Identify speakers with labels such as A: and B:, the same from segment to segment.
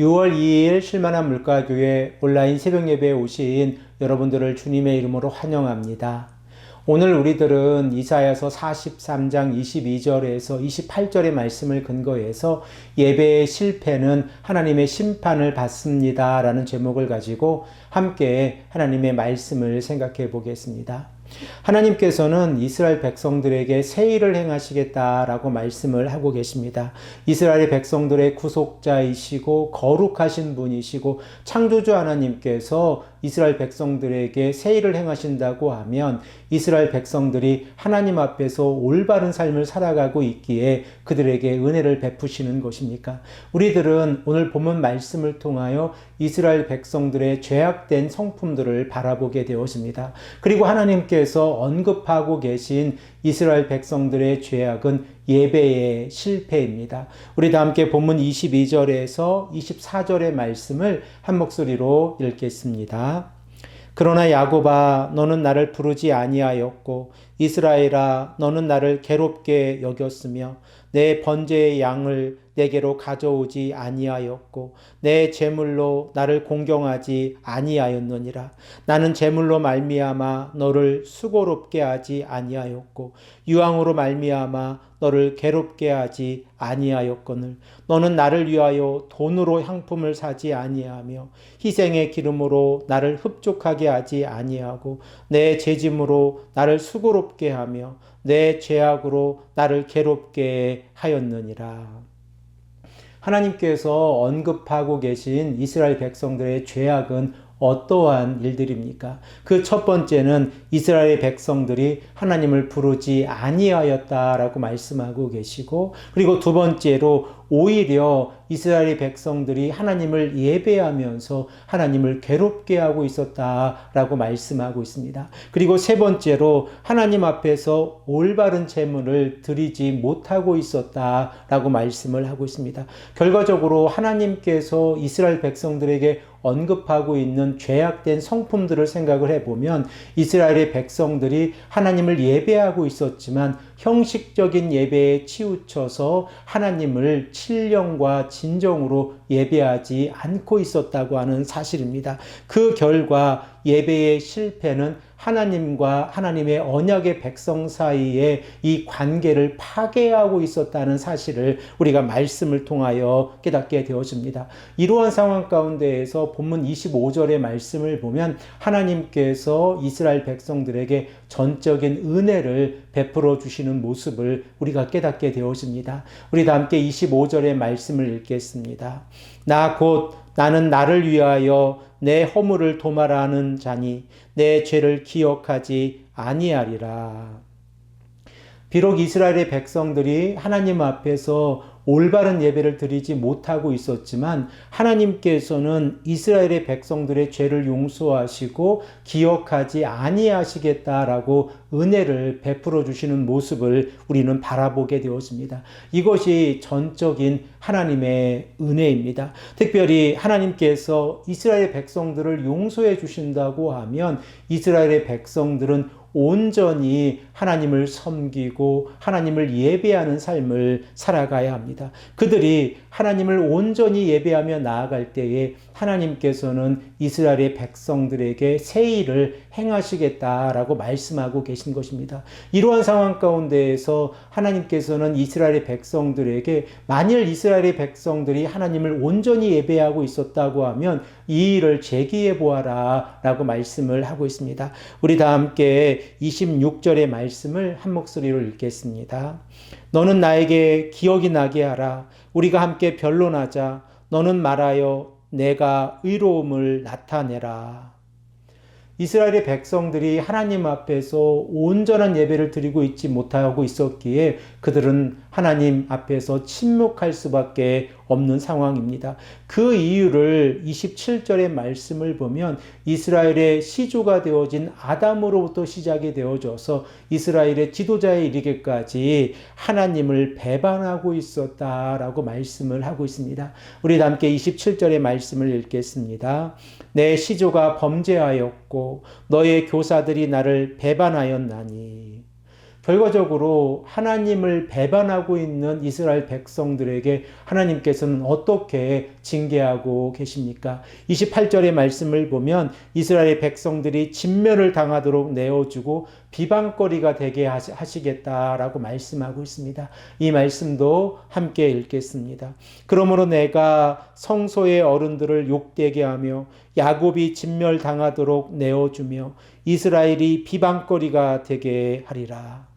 A: 6월 2일 실만한 물가교회 온라인 새벽 예배에 오신 여러분들을 주님의 이름으로 환영합니다. 오늘 우리들은 이사야서 43장 22절에서 28절의 말씀을 근거해서 예배의 실패는 하나님의 심판을 받습니다. 라는 제목을 가지고 함께 하나님의 말씀을 생각해 보겠습니다. 하나님께서는 이스라엘 백성들에게 세일을 행하시겠다라고 말씀을 하고 계십니다. 이스라엘 백성들의 구속자이시고 거룩하신 분이시고 창조주 하나님께서 이스라엘 백성들에게 세일을 행하신다고 하면 이스라엘 백성들이 하나님 앞에서 올바른 삶을 살아가고 있기에 그들에게 은혜를 베푸시는 것입니까? 우리들은 오늘 본문 말씀을 통하여 이스라엘 백성들의 죄악된 성품들을 바라보게 되었습니다. 그리고 하나님께서 언급하고 계신 이스라엘 백성들의 죄악은 예배의 실패입니다. 우리 다 함께 본문 22절에서 24절의 말씀을 한 목소리로 읽겠습니다. 그러나 야곱아 너는 나를 부르지 아니하였고 이스라엘아 너는 나를 괴롭게 여겼으며 내 번제의 양을 내게로 가져오지 아니하였고 내 제물로 나를 공경하지 아니하였느니라. 나는 제물로 말미암아 너를 수고롭게 하지 아니하였고 유황으로 말미암아 너를 괴롭게 하지 아니하였거늘. 너는 나를 위하여 돈으로 향품을 사지 아니하며 희생의 기름으로 나를 흡족하게 하지 아니하고 내 재짐으로 나를 수고롭게 하며 내 죄악으로 나를 괴롭게 하였느니라. 하나님께서 언급하고 계신 이스라엘 백성들의 죄악은 어떠한 일들입니까? 그 첫 번째는 이스라엘 백성들이 하나님을 부르지 아니하였다라고 말씀하고 계시고 그리고 두 번째로 오히려 이스라엘 백성들이 하나님을 예배하면서 하나님을 괴롭게 하고 있었다라고 말씀하고 있습니다. 그리고 세 번째로 하나님 앞에서 올바른 제물을 드리지 못하고 있었다라고 말씀을 하고 있습니다. 결과적으로 하나님께서 이스라엘 백성들에게 언급하고 있는 죄악된 성품들을 생각을 해보면 이스라엘의 백성들이 하나님을 예배하고 있었지만 형식적인 예배에 치우쳐서 하나님을 신령과 진정으로 예배하지 않고 있었다고 하는 사실입니다. 그 결과 예배의 실패는 하나님과 하나님의 언약의 백성 사이에 이 관계를 파괴하고 있었다는 사실을 우리가 말씀을 통하여 깨닫게 되어집니다. 이러한 상황 가운데에서 본문 25절의 말씀을 보면 하나님께서 이스라엘 백성들에게 전적인 은혜를 베풀어 주시는 모습을 우리가 깨닫게 되어집니다. 우리 다 함께 25절의 말씀을 읽겠습니다. 나 곧 나는 나를 위하여 내 허물을 도말하는 자니 내 죄를 기억하지 아니하리라. 비록 이스라엘의 백성들이 하나님 앞에서 올바른 예배를 드리지 못하고 있었지만 하나님께서는 이스라엘의 백성들의 죄를 용서하시고 기억하지 아니하시겠다라고 은혜를 베풀어 주시는 모습을 우리는 바라보게 되었습니다. 이것이 전적인 하나님의 은혜입니다. 특별히 하나님께서 이스라엘 백성들을 용서해 주신다고 하면 이스라엘의 백성들은 온전히 하나님을 섬기고 하나님을 예배하는 삶을 살아가야 합니다. 그들이 하나님을 온전히 예배하며 나아갈 때에 하나님께서는 이스라엘의 백성들에게 세일을 행하시겠다라고 말씀하고 계신 것입니다. 이러한 상황 가운데에서 하나님께서는 이스라엘의 백성들에게 만일 이스라엘의 백성들이 하나님을 온전히 예배하고 있었다고 하면 이 일을 제기해 보아라 라고 말씀을 하고 있습니다. 우리 다 함께 26절의 말씀을 한 목소리로 읽겠습니다. 너는 나에게 기억이 나게 하라. 우리가 함께 변론하자. 너는 말하여 내가 의로움을 나타내라. 이스라엘의 백성들이 하나님 앞에서 온전한 예배를 드리고 있지 못하고 있었기에 그들은 하나님 앞에서 침묵할 수밖에 없는 상황입니다. 그 이유를 27절의 말씀을 보면 이스라엘의 시조가 되어진 아담으로부터 시작이 되어져서 이스라엘의 지도자에 이르기까지 하나님을 배반하고 있었다라고 말씀을 하고 있습니다. 우리 함께 27절의 말씀을 읽겠습니다. 내 시조가 범죄하였고 너의 교사들이 나를 배반하였나니 결과적으로 하나님을 배반하고 있는 이스라엘 백성들에게 하나님께서는 어떻게 징계하고 계십니까? 28절의 말씀을 보면 이스라엘 백성들이 진멸을 당하도록 내어주고 비방거리가 되게 하시겠다라고 말씀하고 있습니다. 이 말씀도 함께 읽겠습니다. 그러므로 내가 성소의 어른들을 욕되게 하며 야곱이 진멸 당하도록 내어주며 이스라엘이 비방거리가 되게 하리라.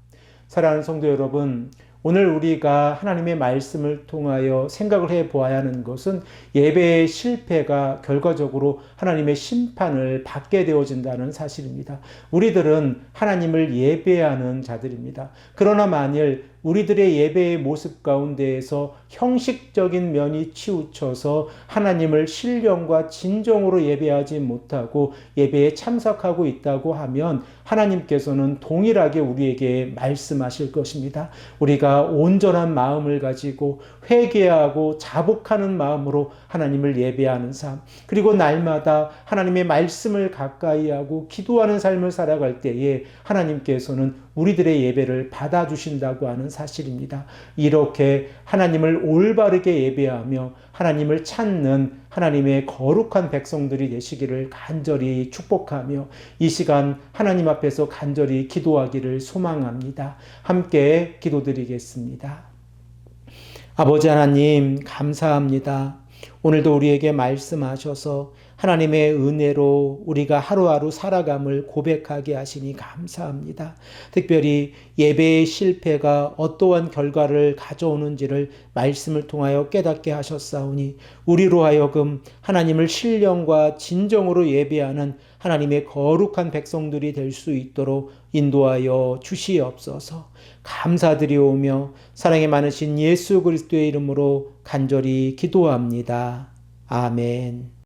A: 사랑하는 성도 여러분, 오늘 우리가 하나님의 말씀을 통하여 생각을 해 보아야 하는 것은 예배의 실패가 결과적으로 하나님의 심판을 받게 되어진다는 사실입니다. 우리들은 하나님을 예배하는 자들입니다. 그러나 만일 우리들의 예배의 모습 가운데에서 형식적인 면이 치우쳐서 하나님을 신령과 진정으로 예배하지 못하고 예배에 참석하고 있다고 하면 하나님께서는 동일하게 우리에게 말씀하실 것입니다. 우리가 온전한 마음을 가지고 회개하고 자복하는 마음으로 하나님을 예배하는 삶, 그리고 날마다 하나님의 말씀을 가까이 하고 기도하는 삶을 살아갈 때에 하나님께서는 우리들의 예배를 받아주신다고 하는 사실입니다. 이렇게 하나님을 올바르게 예배하며 하나님을 찾는 하나님의 거룩한 백성들이 되시기를 간절히 축복하며 이 시간 하나님 앞에서 간절히 기도하기를 소망합니다. 함께 기도드리겠습니다. 아버지 하나님, 감사합니다. 오늘도 우리에게 말씀하셔서 하나님의 은혜로 우리가 하루하루 살아감을 고백하게 하시니 감사합니다. 특별히 예배의 실패가 어떠한 결과를 가져오는지를 말씀을 통하여 깨닫게 하셨사오니 우리로 하여금 하나님을 신령과 진정으로 예배하는 하나님의 거룩한 백성들이 될 수 있도록 인도하여 주시옵소서. 감사드리오며 사랑에 많으신 예수 그리스도의 이름으로 간절히 기도합니다. 아멘.